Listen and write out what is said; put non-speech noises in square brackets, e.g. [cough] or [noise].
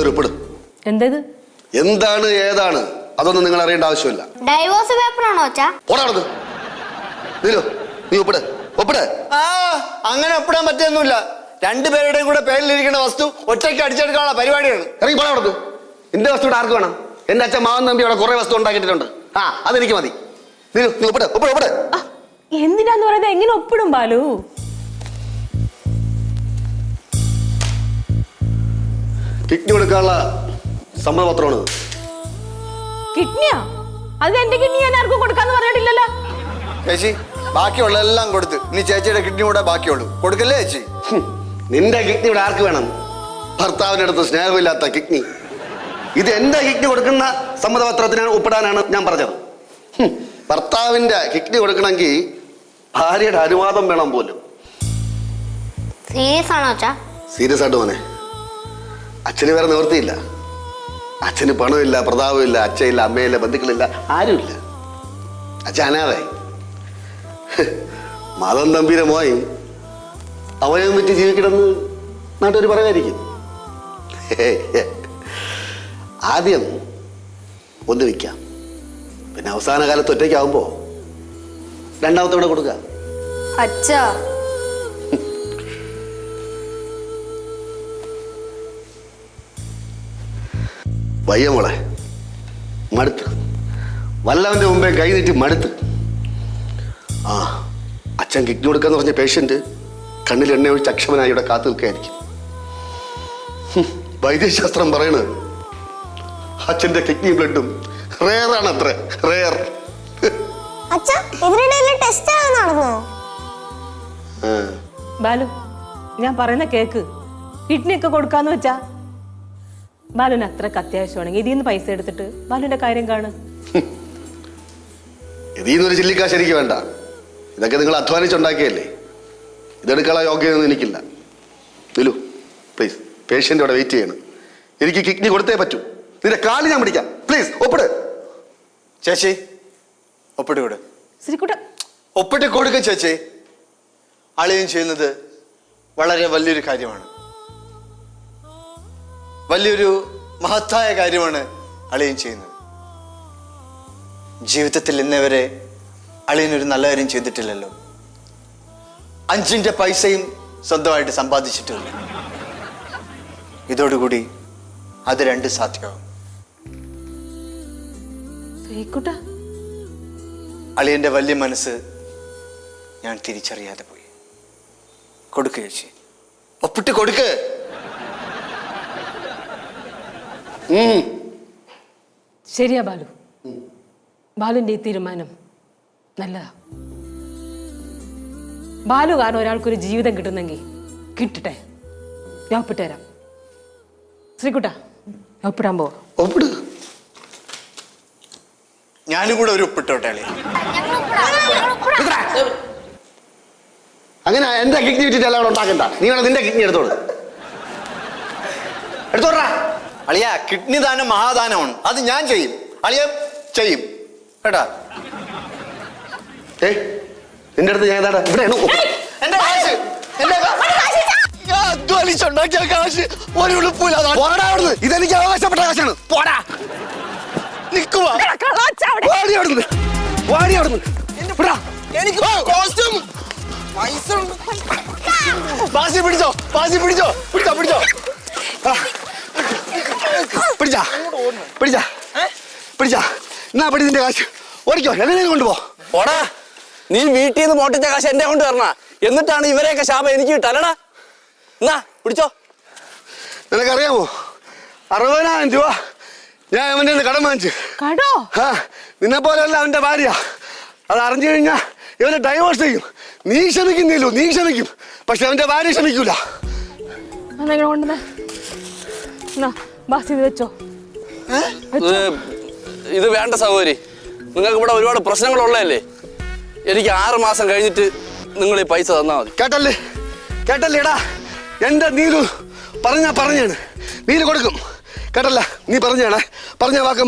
ഇവിടെ എന്തേത്? എന്താണ് ഏതാണ്? അതൊന്നും നിങ്ങൾ അറിയേണ്ട ആവശ്യമില്ല. ഡൈവോഴ്സ് പേപ്പർ ആണോ അച്ഛാ? അവിടുന്ന് നീലു നീ ഒപ്പിട്. ഒപ്പിട്. ആ അങ്ങനെ ഒപ്പിടാൻ പറ്റൊന്നുമില്ല രണ്ടുപേരുടെയും കൂടെ പേരിലിരിക്കുന്ന വസ്തു ഒറ്റയ്ക്ക് അടിച്ചെടുക്കാനുള്ള പരിപാടിയാണ്. ഇറങ്ങി പോടാ അവിടുന്ന്. എന്റെ വസ്തു ഇവിടെ ആർക്ക് വേണം? എന്റെ അച്ഛൻ മാവൻ നമ്പി അവിടെ കുറെ വസ്തു ഉണ്ടാക്കിയിട്ടുണ്ട്. ആ അതെനിക്ക് മതി. നീ ഒപ്പിട്. ഒപ്പിട് ഒപ്പിട്. ആ, എന്തിനാന്ന് പറയുന്നത്? എങ്ങനെ ഒപ്പിടും ബാലു? കിഡ്നി കൊടുക്കാനുള്ള സമ്മതപത്രമാണ്. പത്രമാണ് കിഡ്നിയാ അത് എന്റെ കിഡ്നി ഞാൻ ആർക്കും കൊടുക്കാന്ന് പറഞ്ഞിട്ടില്ലല്ലോ. ചേച്ചി ബാക്കിയുള്ള എല്ലാം കൊടുത്ത് ഇനി ചേച്ചിയുടെ കിഡ്നി കൂടെ ബാക്കിയുള്ളൂ. കൊടുക്കല്ലേ ചേച്ചി? നിന്റെ കിഡ്നി ഇവിടെ ആർക്ക് വേണം? ഭർത്താവിന്റെ അടുത്ത് സ്നേഹമില്ലാത്ത കിഡ്നി ഇത് എന്റെ കിഡ്നി കൊടുക്കുന്ന സമ്മതപത്രത്തിന് ഒപ്പിടാനാണ് ഞാൻ പറഞ്ഞത്. ഭർത്താവിന്റെ കിഡ്നി കൊടുക്കണമെങ്കിൽ ഭാര്യയുടെ അനുവാദം വേണം പോലും. സീരിയസ് ആണോ സീരിയസ് ആയിട്ട് മോനെ. അച്ഛന് വേറെ നിവൃത്തിയില്ല. അച്ഛന് പണമില്ല പ്രതാപമില്ല അച്ഛയില്ല അമ്മയില്ല ബന്ധുക്കളില്ല ആരുമില്ല. അച്ഛൻ അനാഥായി മതം തമ്പീരമായി. അവയവം അവയം വിറ്റ് ജീവിക്കണമെന്ന് നാട്ടുകാർ പറയുമായിരിക്കും ആദ്യം ഒന്ന് വിൽക്കാം. പിന്നെ അവസാന കാലത്ത് ഒറ്റയ്ക്കാവുമ്പോൾ രണ്ടാമത്തെ കൂടെ കൊടുക്കുക അച്ഛാ വയ്യ മോളെ. മടുത്ത്. വല്ലവന്റെ മുമ്പേ കൈ നീട്ടി മടുത്ത്. ആ അച്ഛൻ കിഡ്നി കൊടുക്കാന്ന് പറഞ്ഞ പേഷ്യന്റ് കണ്ണിൽ എണ്ണ ഒഴിച്ച് അക്ഷമനായി ഇവിടെ കാത്തു നിൽക്കുകയായിരിക്കും. വൈദ്യശാസ്ത്രം പറയണത് അച്ഛന്റെ കിഡ്നി ബ്ലഡും അത്ര ടെസ്റ്റ് ആണ് നടന്നോ ബാലു ഞാൻ പറയുന്ന കേക്ക്. കിഡ്നി ഒക്കെ കൊടുക്കാന്ന് വെച്ചാ ബാലുവിന് അത്രയ്ക്ക് അത്യാവശ്യമാണെങ്കിൽ ഇതിൽ നിന്ന് പൈസ എടുത്തിട്ട് ബാലുവിന്റെ കാര്യം കാണ്. [laughs] ഇതിൽ നിന്നൊരു ചില്ലിക്കാശ് എനിക്ക് വേണ്ട. ഇതൊക്കെ നിങ്ങൾ അധ്വാനിച്ചുണ്ടാക്കിയല്ലേ? ഇതെടുക്കാനുള്ള യോഗ്യതയൊന്നും എനിക്കില്ല. നിലു പ്ലീസ് പേഷ്യന്റ് അവിടെ വെയിറ്റ് ചെയ്യണം. എനിക്ക് കിഡ്നി കൊടുത്തേ പറ്റൂ. നിന്റെ കാൽ ഞാൻ പിടിക്കാം. പ്ലീസ് ഒപ്പിട്. ചേച്ചി ഒപ്പിട്ട് കൊടു ശ്രീകുട്ട ഒപ്പിട്ട് കൊടുക്ക ചേച്ചി. അളിയും ചെയ്യുന്നത് വളരെ വലിയൊരു കാര്യമാണ്. വലിയൊരു മഹത്തായ കാര്യമാണ് അളിയൻ ചെയ്യുന്നത്. ജീവിതത്തിൽ ഇന്നേവരെ അളിയനൊരു നല്ല കാര്യം ചെയ്തിട്ടില്ലല്ലോ. അഞ്ചിന്റെ പൈസയും സ്വന്തമായിട്ട് സമ്പാദിച്ചിട്ടില്ല. ഇതോടുകൂടി അത് രണ്ട് സാധ്യമാവും. അളിയന്റെ വലിയ മനസ്സ് ഞാൻ തിരിച്ചറിയാതെ പോയി. കൊടുക്കുക ചേച്ചി. ഒപ്പിട്ട് കൊടുക്ക്. ശരിയാ ബാലു. ബാലുവിന്റെ ഈ തീരുമാനം നല്ലതാ. ബാലു കാരണം ഒരാൾക്കൊരു ജീവിതം കിട്ടുന്നെങ്കിൽ കിട്ടട്ടെ. ഞാൻ ഒപ്പിട്ട് തരാം. ശ്രീകുട്ട ഒപ്പിടാൻ പോവാ. ഒപ്പിട്. ഞാനും കൂടെ ഒരു ഒപ്പിട്ടോട്ടെ അങ്ങനെ എന്റെ കിഡ്നി വിറ്റിട്ട് എല്ലാം ഉണ്ടാക്കണ്ട. നീ വേണം നിന്റെ കിഡ്നി എടുത്തോളൂ. എടുത്തോടാ അളിയ കിഡ്നി ദാനം മഹാദാനമാണ്. അത് ഞാൻ ചെയ്യും. അളിയ ചെയ്യും. കേട്ടാ? ഏ നിന്റെ അടുത്ത് ഞാൻ ഏതാടാ ഇവിടെ. എന്റെ കാശ് എന്റെ ഞാൻ അധ്വാനിച്ചുണ്ടാക്കിയ കാശ് ഒരു ഉളുപ്പില്ലാതെ പോടാ അവിടുന്ന്. ഇതെനിക്ക് അവകാശപ്പെട്ട കാശാണ്. പോടാ. നിൽക്കുവാ വാടി അവിടുന്ന്. വാടി അവിടുന്ന്. വിടാ. എനിക്ക് കോസ്റ്റ്യൂം. പാസി പിടിച്ചോ. പാസി പിടിച്ചോ. പിടിച്ചോ പിടിച്ചോ ആ. പിടിച്ചാ പിടിച്ചാ. പിടിച്ച. എന്നാ പിടി നിന്റെ കാശ്. ഓടിക്കോ. എങ്ങനെ കൊണ്ടുപോ. ഓടാ. നീ വീട്ടിൽ നിന്ന് മോട്ടിച്ച കാശ് എന്റെ കൊണ്ട് തരണ. എന്നിട്ടാണ് ഇവരെയൊക്കെ ശാപം എനിക്ക് കിട്ടാലടാ എന്നാ പിടിച്ചോ. നിനക്കറിയാമോ? അറുപതിനായിരം രൂപ ഞാൻ അവന്റെ കടം വാങ്ങിച്ചു. കടോ? ആ നിന്നെ പോലെയല്ല അവന്റെ ഭാര്യ. അത് അറിഞ്ഞു കഴിഞ്ഞാൽ ഇവനെ ഡൈവോഴ്സ് ചെയ്യും. നീ ക്ഷമിക്കുന്നില്ലോ നീ ക്ഷമിക്കും. പക്ഷെ അവന്റെ ഭാര്യ ക്ഷമിക്കൂല. ഇത് വെച്ചോ. ഇത് വേണ്ട സഹോദരി. നിങ്ങൾക്ക് ഇവിടെ ഒരുപാട് പ്രശ്നങ്ങളുള്ളതല്ലേ എനിക്ക് ആറ് മാസം കഴിഞ്ഞിട്ട് നിങ്ങൾ ഈ പൈസ തന്നാൽ മതി. കേട്ടല്ലേ? കേട്ടല്ലേടാ? എന്റെ നീലു പറഞ്ഞാ പറഞ്ഞാണ്. നീലു കൊടുക്കും. കേട്ടല്ല നീ പറഞ്ഞാണ്. പറഞ്ഞ വാക്ക്